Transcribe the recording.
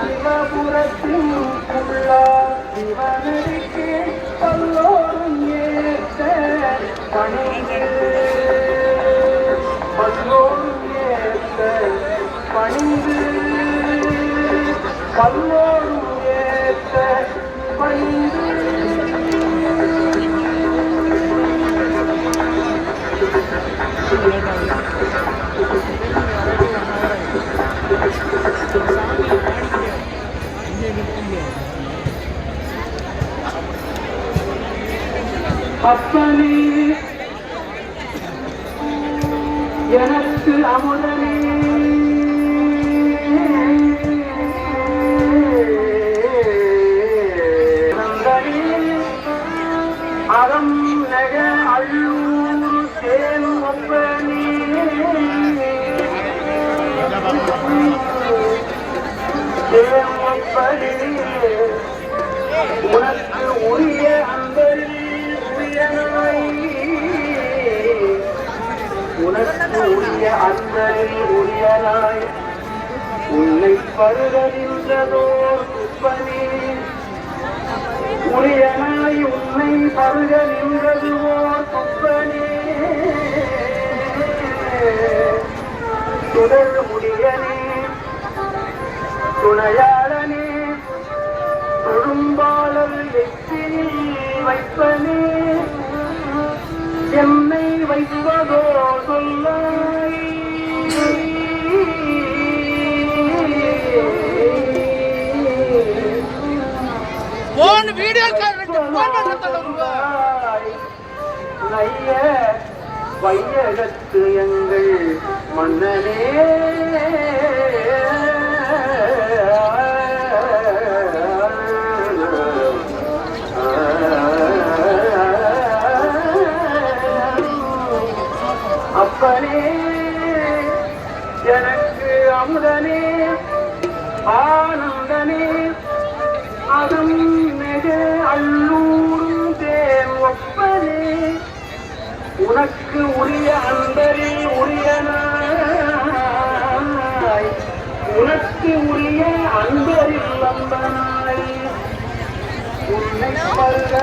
சிவபுரத்தின் உள்ளா சிவனடிக்கு பல்லோரும் ஏத்த பணிந்து பல்லோரும் ஏத்த பணிந்து அப்பனே எனக்கு அமுதனே. அறம் நக அள்ளூர் தேன் ஒப்பனே தேன் ஒப்பனே உனக்கு உரிய அன்பரில் உரியனாய் உனக்கு உரிய அன்பரில் உரியனாய் உன்னை பருக குப்பனே. உரியனாய் உன்னை பருக நின்றதுவோர் குப்பனே. சுடர் முடியனே. வைப்பனே. என்னை வைப்பதோ சொல்லாய். போன் வீடியோ நைய வையகத்து எங்கள் மன்னனே. அப்பனே எனக்கு அமுதனே ஆனந்தனே. அகம் மிக அல்லூரும் தேன் ஒப்பனே உனக்கு உரிய அன்பரே உரியனாய் உனக்கு உரிய அன்பரில் அம்பனாய். உன்னை பருக